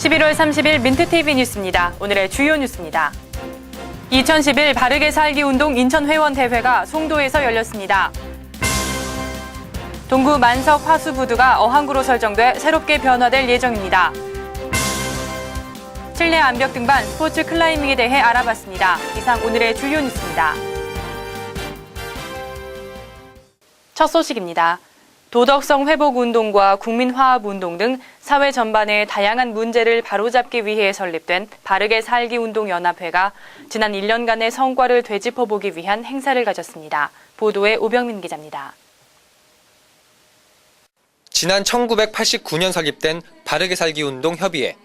11월 30일 민트TV 뉴스입니다. 오늘의 주요 뉴스입니다. 2011 바르게 살기 운동 인천회원 대회가 송도에서 열렸습니다. 동구 만석 화수부두가 어항구로 설정돼 새롭게 변화될 예정입니다. 실내 암벽 등반 스포츠 클라이밍에 대해 알아봤습니다. 이상 오늘의 주요 뉴스입니다. 첫 소식입니다. 도덕성 회복 운동과 국민화합 운동 등 사회 전반의 다양한 문제를 바로잡기 위해 설립된 바르게 살기 운동 연합회가 지난 1년간의 성과를 되짚어 보기 위한 행사를 가졌습니다. 보도에 오병민 기자입니다. 지난 1989년 설립된 바르게 살기 운동 협의회.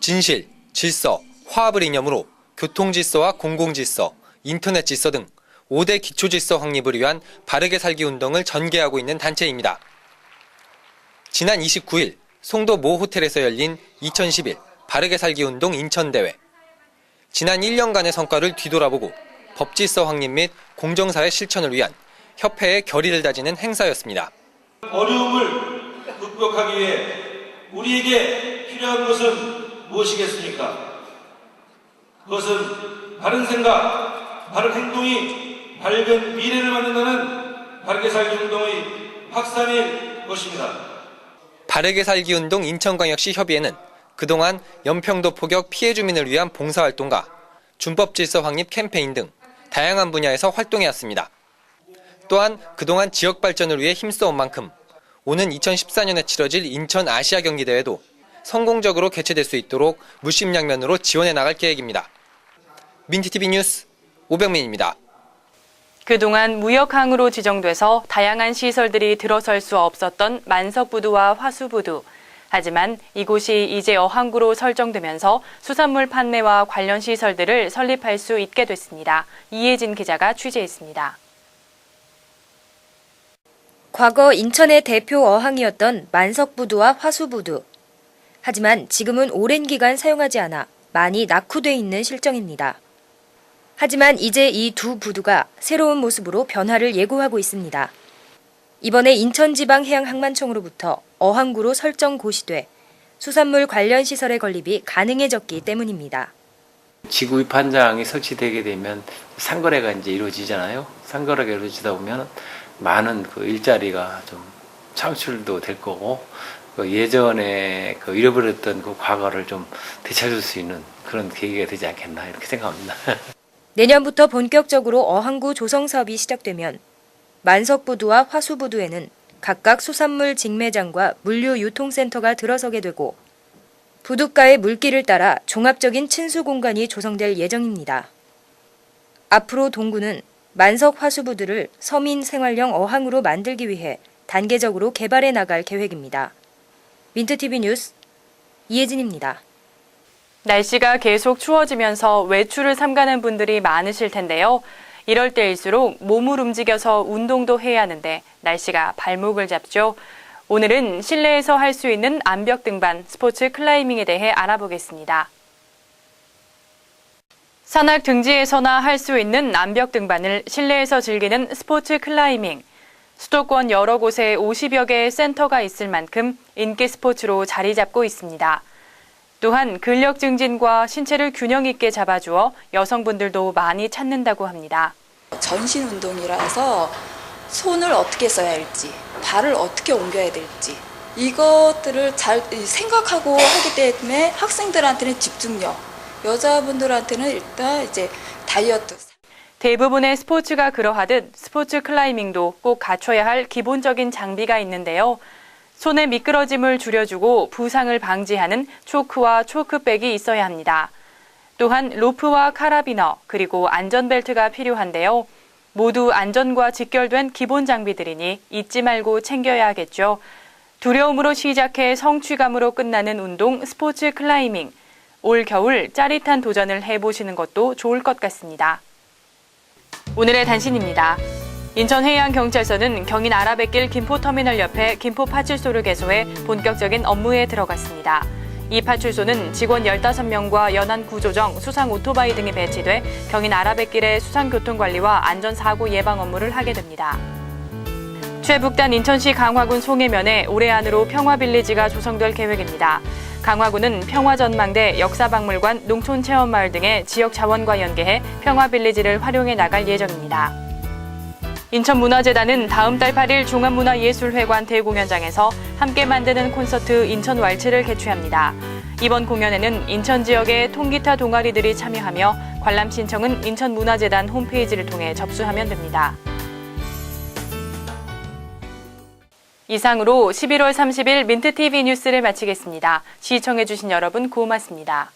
진실, 질서, 화합을 이념으로 교통 질서와 공공 질서, 인터넷 질서 등 5대 기초질서 확립을 위한 바르게 살기 운동을 전개하고 있는 단체입니다. 지난 29일 송도 모 호텔에서 열린 2011 바르게 살기 운동 인천대회. 지난 1년간의 성과를 뒤돌아보고 법질서 확립 및 공정사회 실천을 위한 협회의 결의를 다지는 행사였습니다. 어려움을 극복하기 위해 우리에게 필요한 것은 무엇이겠습니까? 그것은 바른 생각, 바른 행동이 밝은 미래를 만든다는 바르게 살기 운동의 확산일 것입니다. 바르게 살기 운동 인천광역시 협의회는 그동안 연평도 포격 피해 주민을 위한 봉사활동과 준법 질서 확립 캠페인 등 다양한 분야에서 활동해 왔습니다. 또한 그동안 지역 발전을 위해 힘써온 만큼 오는 2014년에 치러질 인천 아시아 경기 대회도 성공적으로 개최될 수 있도록 무심양면으로 지원해 나갈 계획입니다. 민티TV 뉴스 오병민입니다. 그동안 무역항으로 지정돼서 다양한 시설들이 들어설 수 없었던 만석부두와 화수부두. 하지만 이곳이 이제 어항구로 설정되면서 수산물 판매와 관련 시설들을 설립할 수 있게 됐습니다. 이혜진 기자가 취재했습니다. 과거 인천의 대표 어항이었던 만석부두와 화수부두. 하지만 지금은 오랜 기간 사용하지 않아 많이 낙후돼 있는 실정입니다. 하지만 이제 이 두 부두가 새로운 모습으로 변화를 예고하고 있습니다. 이번에 인천지방해양항만청으로부터 어항구로 설정 고시돼 수산물 관련 시설의 건립이 가능해졌기 때문입니다. 지구의 판장이 설치되게 되면 상거래가 이제 이루어지잖아요. 상거래가 이루어지다 보면 많은 그 일자리가 좀 창출도 될 거고 그 예전에 그 잃어버렸던 그 과거를 좀 되찾을 수 있는 그런 계기가 되지 않겠나 이렇게 생각합니다. 내년부터 본격적으로 어항구 조성 사업이 시작되면 만석부두와 화수부두에는 각각 수산물 직매장과 물류 유통센터가 들어서게 되고 부둣가의 물길을 따라 종합적인 친수 공간이 조성될 예정입니다. 앞으로 동구는 만석 화수부두를 서민 생활형 어항으로 만들기 위해 단계적으로 개발해 나갈 계획입니다. 민트TV 뉴스 이혜진입니다. 날씨가 계속 추워지면서 외출을 삼가는 분들이 많으실 텐데요. 이럴 때일수록 몸을 움직여서 운동도 해야 하는데 날씨가 발목을 잡죠. 오늘은 실내에서 할 수 있는 암벽 등반, 스포츠 클라이밍에 대해 알아보겠습니다. 산악 등지에서나 할 수 있는 암벽 등반을 실내에서 즐기는 스포츠 클라이밍. 수도권 여러 곳에 50여 개의 센터가 있을 만큼 인기 스포츠로 자리 잡고 있습니다. 또한 근력 증진과 신체를 균형 있게 잡아주어 여성분들도 많이 찾는다고 합니다. 전신 운동이라서 손을 어떻게 써야 할지, 발을 어떻게 옮겨야 될지 이것들을 잘 생각하고 하기 때문에 학생들한테는 집중력, 여자분들한테는 일단 이제 다이어트. 대부분의 스포츠가 그러하듯 스포츠 클라이밍도 꼭 갖춰야 할 기본적인 장비가 있는데요. 손의 미끄러짐을 줄여주고 부상을 방지하는 초크와 초크백이 있어야 합니다. 또한 로프와 카라비너 그리고 안전벨트가 필요한데요. 모두 안전과 직결된 기본 장비들이니 잊지 말고 챙겨야 하겠죠. 두려움으로 시작해 성취감으로 끝나는 운동 스포츠 클라이밍. 올 겨울 짜릿한 도전을 해보시는 것도 좋을 것 같습니다. 오늘의 단신입니다. 인천해양경찰서는 경인 아라뱃길 김포터미널 옆에 김포 파출소를 개소해 본격적인 업무에 들어갔습니다. 이 파출소는 직원 15명과 연안 구조정, 수상 오토바이 등이 배치돼 경인 아라뱃길의 수상교통관리와 안전사고 예방 업무를 하게 됩니다. 최북단 인천시 강화군 송해면에 올해 안으로 평화빌리지가 조성될 계획입니다. 강화구는 평화전망대, 역사박물관, 농촌체험마을 등의 지역 자원과 연계해 평화빌리지를 활용해 나갈 예정입니다. 인천문화재단은 다음 달 8일 종합문화예술회관 대공연장에서 함께 만드는 콘서트 인천 왈츠를 개최합니다. 이번 공연에는 인천 지역의 통기타 동아리들이 참여하며 관람 신청은 인천문화재단 홈페이지를 통해 접수하면 됩니다. 이상으로 11월 30일 민트TV 뉴스를 마치겠습니다. 시청해주신 여러분 고맙습니다.